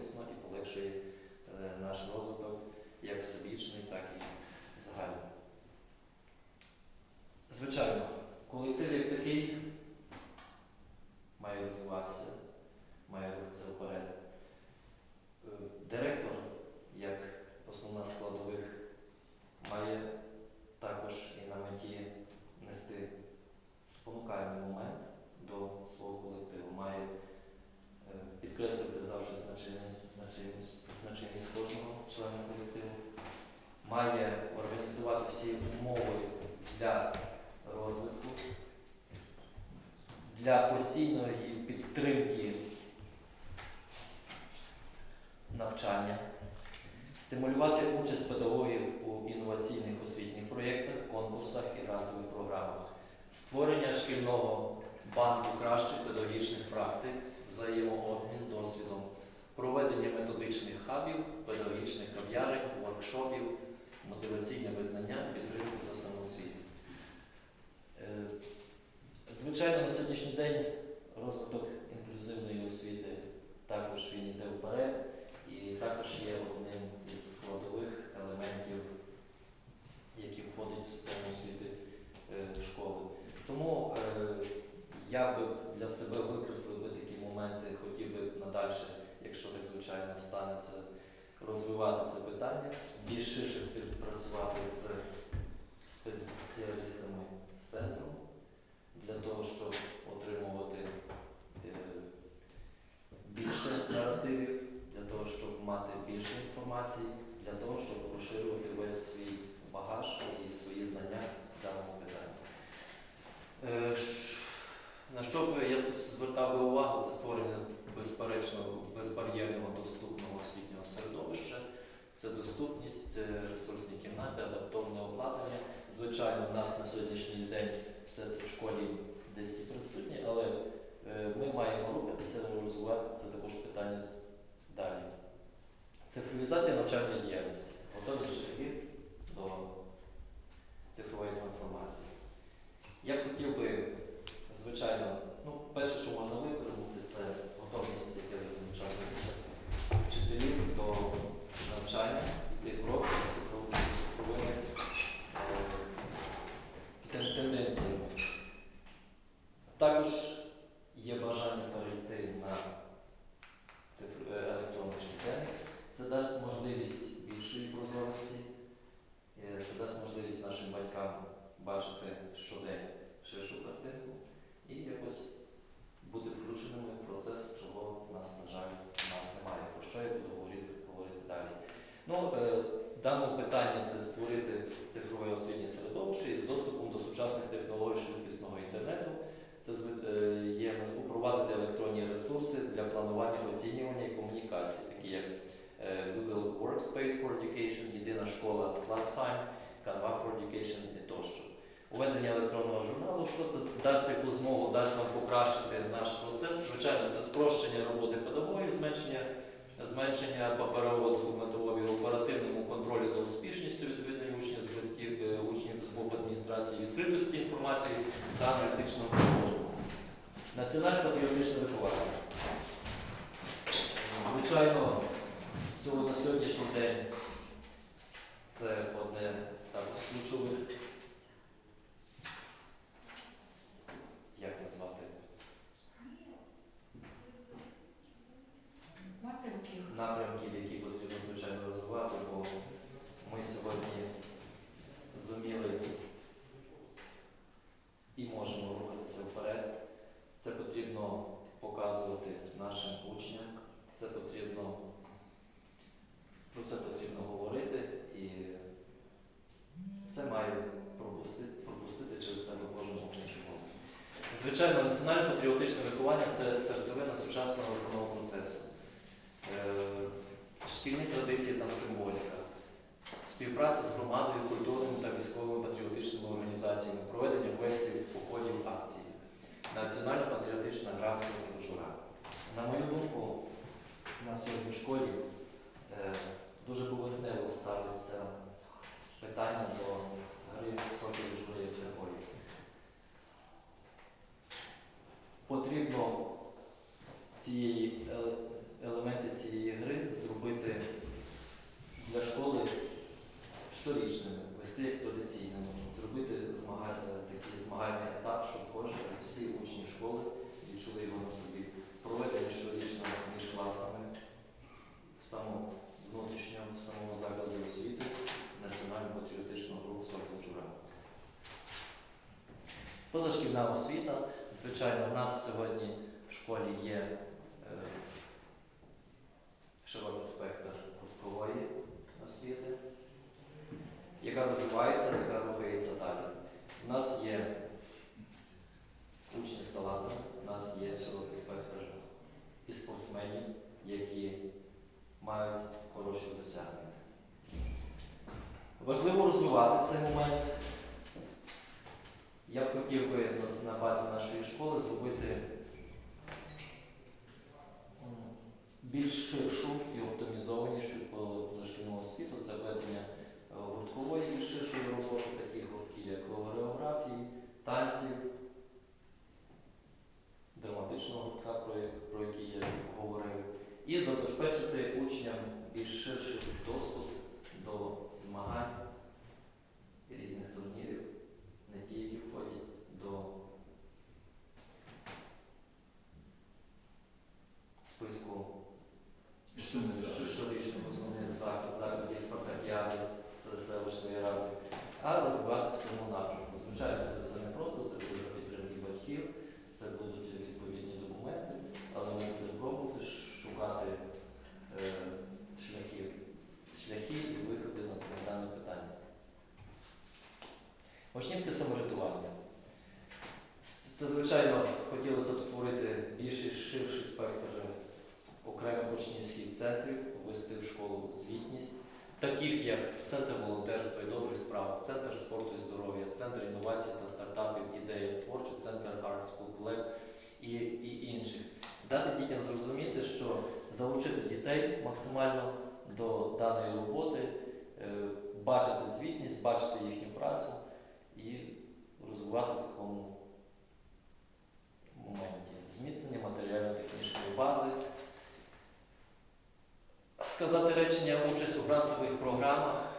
корисно і полегшує е, наш розвиток як всебічний, так і загальний. Звичайно, колектив як такий має розвиватися, має рухатися вперед. Е, Директор, як основна складових, має також і на меті нести спонукальний момент до свого колективу, має е, підкреслити значимість, значимість, значимість кожного члена колективу, має організувати всі умови для розвитку, для постійної підтримки навчання, стимулювати участь педагогів у інноваційних освітніх проєктах, конкурсах і грантових програмах, створення шкільного банку кращих педагогічних практик, проведення методичних хабів, педагогічних кав'ярень, воркшопів, мотиваційне визнання, підтримку та самосвіт. Е, Звичайно, на сьогоднішній день розвиток інклюзивної освіти також він йде вперед і також є одним із складових елементів, які входять в систему освіти е, школи. Тому е, я би для себе викреслив би такі моменти, хотів би надальше, якщо так звичайно станеться, розвивати це питання, більш ширше співпрацювати з спеціалістами з центру для того, щоб отримувати е, більше наративів, для того, щоб мати більше інформації, для того, щоб розширювати весь свій багаж і свої знання в даному питанні. На що б я тут звертав би увагу, це створення безперечно безбар'єрного доступного освітнього середовища, це доступність, ресурсні кімнати, адаптоване обладнання. Звичайно, в нас на сьогоднішній день все це в школі десь і присутнє, але е, ми маємо рухатися, розвивати це також питання далі. Цифровізація навчальної діяльності. Готові шляхи до цифрової трансформації. Я хотів би, звичайно, ну, перше, що можна виконати, це готовність, як я вже замічав раніше, вчителів до навчання, йти крок з цифров- з цифровими е, тен- тенденціями. Також є бажання перейти на цифр- е, електронний щоденник. Це дасть можливість більшої прозорості, е, це дасть можливість нашим батькам бачити щодень ширшу картинку і якось бути включеними в процес, чого в нас, на жаль, в нас немає. Про що я буду говорити, говорити далі. Ну, е, в даному питанні це створити цифрове освітнє середовище із доступом до сучасних технологій швидкісного інтернету. Це зв- е, є в нас упровадити електронні ресурси для планування, оцінювання і комунікації, такі як е, Google Workspace for Education, єдина школа ClassTime, Canva for Education і тощо. Уведення електронного що це дасть яку змогу, дасть нам покращити наш процес. Звичайно, це спрощення роботи педагогів, зменшення, зменшення паперового документового оперативному контролі за успішністю відповідних учнів, з батьків, е, учнів з боку адміністрації, відкритості інформації та аналітичного підходу. Національно-патріотичне виховання. Звичайно, на сьогоднішній день це одне з ключових, як назвати, Напрямків. напрямків, які потрібно звичайно розвивати, бо ми сьогодні зуміли і можемо рухатися вперед. Це потрібно показувати нашим учням, це потрібно про це потрібно говорити і це має пропустити, пропустити через себе кожен учень школи. Звичайно, національно-патріотичне виховання це серцевина сучасного виховного процесу. Е, Шкільні традиції та символіка, співпраця з громадою, культурними та військовими патріотичними організаціями, проведення квестів, походів, акцій, національно-патріотична гра «Сокіл жура. На мою думку, на сьогодні в школі е, дуже поверхнево ставиться питання до гри «Сокіл жури» цієї е, елементи цієї гри зробити для школи щорічними, вести як традиційними, зробити змагання, е, такий змагальний етап, щоб кожен, всі учні школи відчули його на собі. Проведення щорічно між класами в самому внутрішньому, в самому закладі освіти національно-патріотичного групу «Сокол Джура». Позашкільна освіта. Звичайно, в нас сьогодні в школі є Важливо розвивати цей момент. Я б хотів би на базі нашої школи зробити більш ширшу і оптимізованішу дошкільного освіту заведення е, гурткової і ширшої роботи, таких гуртків, як хореографії, танців, драматичного гуртка, про який я говорив, і забезпечити учням більш ширший доступ. 怎么嗨 Почнівки самоврядування. Це, звичайно, хотілося б створити більший ширший спектр окремих учнівських центрів, ввести в школу звітність, таких як Центр волонтерства і добрих справ, Центр спорту і здоров'я, Центр інновацій та стартапів, ідея творчі, Центр Art School Lab і, і інших. Дати дітям зрозуміти, що залучити дітей максимально до даної роботи, е, бачити звітність, бачити їхню працю розвивати в такому моменті. Зміцнення матеріально-технічної бази. Сказати речення участь у грантових програмах.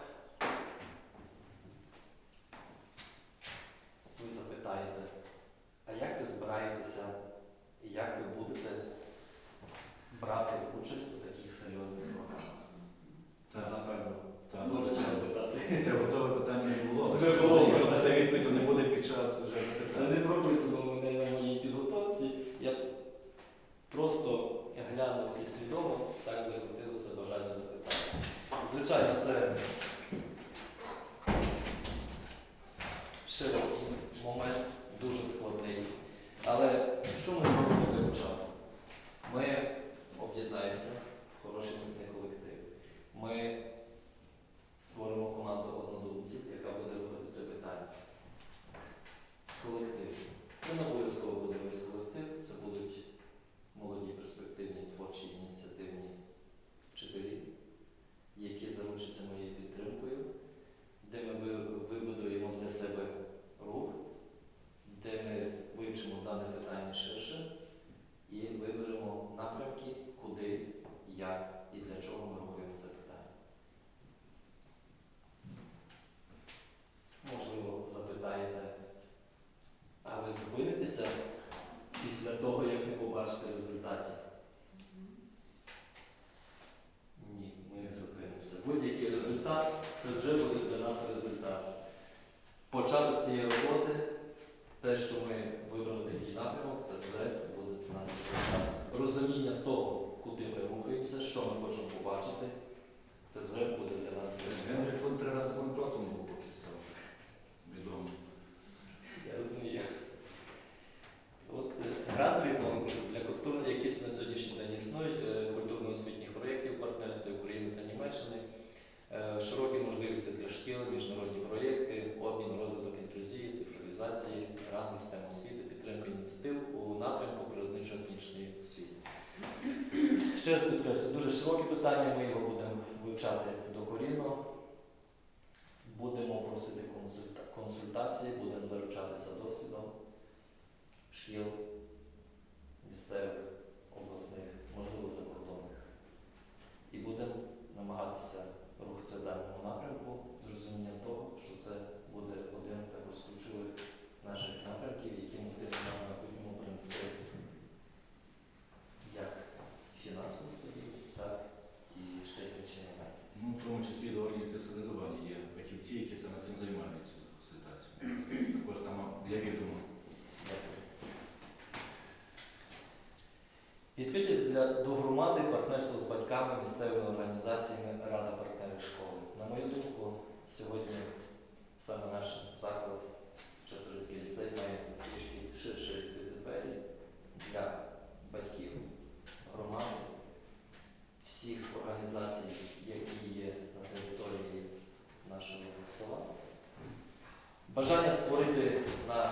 бажання створити на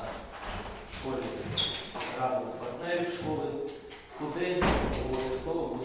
школі раду партнерів школи, куди обов'язково.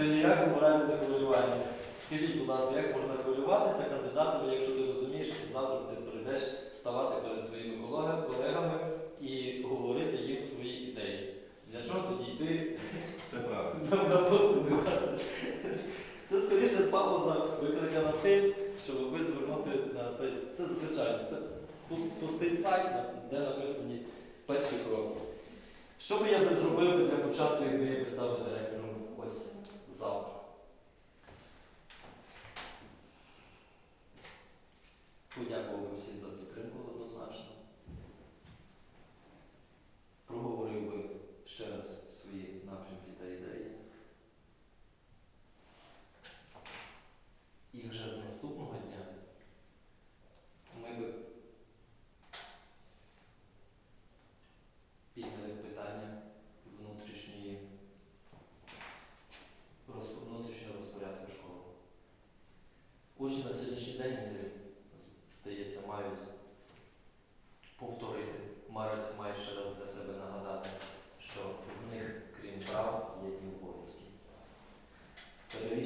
Це ніякому разі не хвилювання. Скажіть, будь ласка, як можна хвилюватися кандидатами, якщо ти розумієш, що завтра ти прийдеш ставати перед своїми колегами і говорити їм свої ідеї? Для чого тоді йти? Це правда. Це скоріше пауза викликана тим, щоб ви звернути на цей. Це звичайно, це пустий слайд, де написані перші кроки. Що би я би зробив для початку, якби я би став директором? Ось. So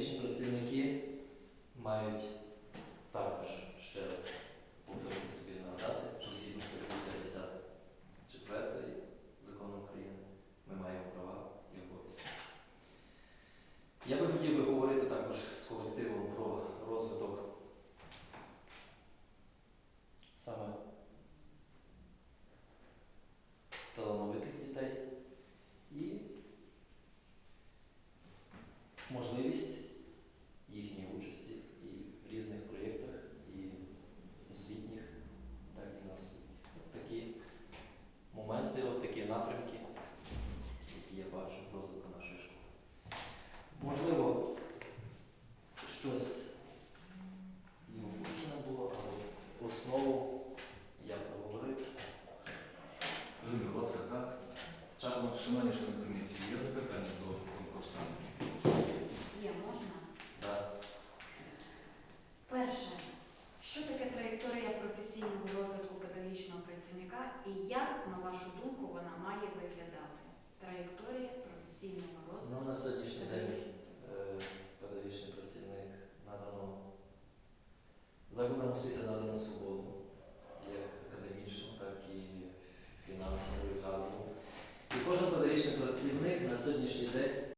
медичні працівники мають також ще раз повторити собі нагадати, що згідно статті 54 закону України ми маємо права і обов'язки. Я би хотів би говорити також з колективом про розвиток саме талановитих дітей і можливість.